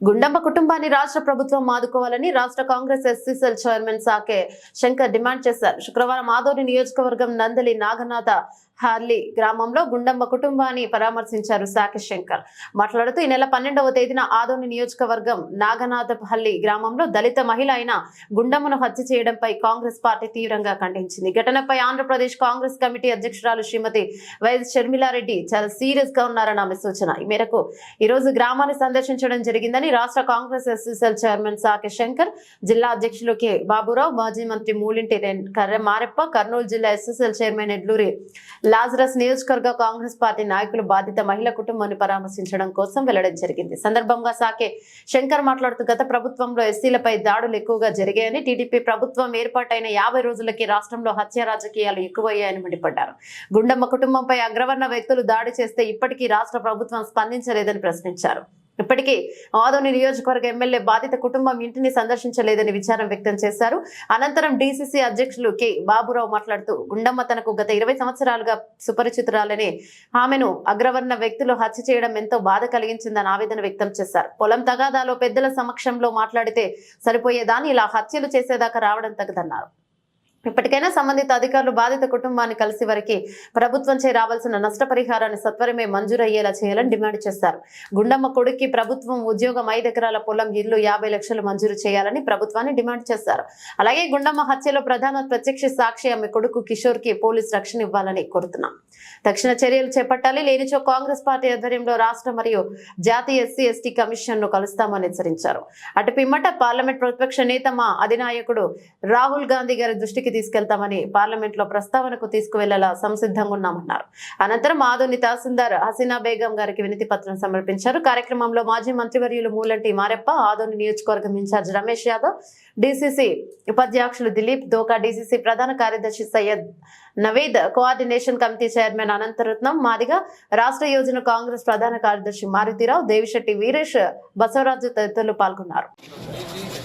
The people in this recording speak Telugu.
గుండమ్మ కుటుంబాన్ని రాష్ట్ర ప్రభుత్వం ఆదుకోవాలని రాష్ట్ర Congress SC cell chairman Sake Shankar demand చేశారు. శుక్రవారం ఆదోని నియోజకవర్గం నందలి నాగనాథ హార్లీ గ్రామంలో గుండమ్మ కుటుంబాన్ని పరామర్శించారు సాకే శంకర్. మాట్లాడుతూ ఈ నెల పన్నెండవ తేదీన ఆదోని నియోజకవర్గం నాగనాథపల్లి గ్రామంలో దళిత మహిళ అయిన గుండమ్మను హత్య చేయడంపై కాంగ్రెస్ పార్టీ తీవ్రంగా ఖండించింది. ఘటనపై ఆంధ్రప్రదేశ్ కాంగ్రెస్ కమిటీ అధ్యక్షురాలు శ్రీమతి వైఎస్ షర్మిలారెడ్డి చాలా సీరియస్గా ఉన్నారని ఆమె సూచన. ఈ మేరకు ఈ రోజు గ్రామాన్ని సందర్శించడం జరిగిందని రాష్ట్ర కాంగ్రెస్ ఎస్ఎస్ఎల్ చైర్మన్ సాకే శంకర్ జిల్లా అధ్యక్షులు కె బాబురావు మాజీ మంత్రి మూలింటి కర్రె మారెప్ప కర్నూలు జిల్లా ఎస్ఎస్ఎల్ చైర్మన్ ఎడ్లూరి లాజరస్ నియోజకవర్గ కాంగ్రెస్ పార్టీ నాయకులు బాధిత మహిళ కుటుంబాన్ని పరామర్శించడం కోసం వెళ్ళడం జరిగింది. సందర్భంగా సాకే శంకర్ మాట్లాడుతూ గత ప్రభుత్వంలో ఎస్సీలపై దాడులు ఎక్కువగా జరిగాయని టీడీపీ ప్రభుత్వం ఏర్పాటైన యాభై రోజులకి రాష్ట్రంలో హత్య రాజకీయాలు ఎక్కువయ్యాయని మండిపడ్డారు. గుండమ్మ కుటుంబంపై అగ్రవర్ణ వ్యక్తులు దాడి చేస్తే ఇప్పటికీ రాష్ట్ర ప్రభుత్వం స్పందించలేదని ప్రశ్నించారు. ఇప్పటికీ ఆదోని నియోజకవర్గ ఎమ్మెల్యే బాధిత కుటుంబం ఇంటిని సందర్శించలేదని విచారం వ్యక్తం చేశారు. అనంతరం డీసీసీ అధ్యక్షులు కె బాబురావు మాట్లాడుతూ గుండమ్మ తనకు గత ఇరవై సంవత్సరాలుగా సుపరిచితురాలని ఆమెను అగ్రవర్ణ వ్యక్తులు హత్య చేయడం ఎంతో బాధ కలిగించిందని ఆవేదన వ్యక్తం చేశారు. పొలం తగాదాలో పెద్దల సమక్షంలో మాట్లాడితే సరిపోయేదాన్ని ఇలా హత్యలు చేసేదాకా రావడం తగదన్నారు. ఇప్పటికైనా సంబంధిత అధికారులు బాధిత కుటుంబాన్ని కలిసి వారికి ప్రభుత్వం చే రావాల్సిన నష్టపరిహారాన్ని సత్వరమే మంజూరయ్యేలా చేయాలని డిమాండ్ చేశారు గుండమ్మ కొడుక్కి ప్రభుత్వం ఉద్యోగం ఐదు ఎకరాల పొలం ఇల్లు యాభై లక్షలు మంజూరు చేయాలని ప్రభుత్వాన్ని డిమాండ్ చేశారు అలాగే గుండమ్మ హత్యలో ప్రధాన ప్రత్యక్ష సాక్షి ఆమె కొడుకు కిషోర్కి పోలీస్ రక్షణ ఇవ్వాలని కోరుతున్నాం. తక్షణ చర్యలు చేపట్టాలి. లేనిచో కాంగ్రెస్ పార్టీ ఆధ్వర్యంలో రాష్ట్ర మరియు జాతీయ ఎస్సీ ఎస్టీ కమిషన్ను కలుస్తామని హెచ్చరించారు. అటు పిమ్మట పార్లమెంట్ ప్రతిపక్ష నేత మా అధినాయకుడు రాహుల్ గాంధీ గారి దృష్టికి తీసుకెళ్తామని పార్లమెంట్లో ప్రస్తావనకు తీసుకువెళ్ళేలా సంసిద్ధంగా ఉన్నామన్నారు. అనంతరం ఆదోని తహసీల్దార్ హసీనా బేగం గారికి వినతి పత్రం సమర్పించారు. కార్యక్రమంలో మాజీ మంత్రివర్యులు మూలంటి మారెప్ప ఆదోని నియోజకవర్గం ఇన్ఛార్జ్ రమేష్ యాదవ్ డీసీసీ ఉపాధ్యక్షులు దిలీప్ దోకా డీసీసీ ప్రధాన కార్యదర్శి Syed Naveed coordination committee chairman Anantaratnam Madiga రాష్ట్ర యోజన కాంగ్రెస్ ప్రధాన కార్యదర్శి మారుతిరావు దేవిశెట్టి వీరేష్ బసవరాజు తదితరులు పాల్గొన్నారు.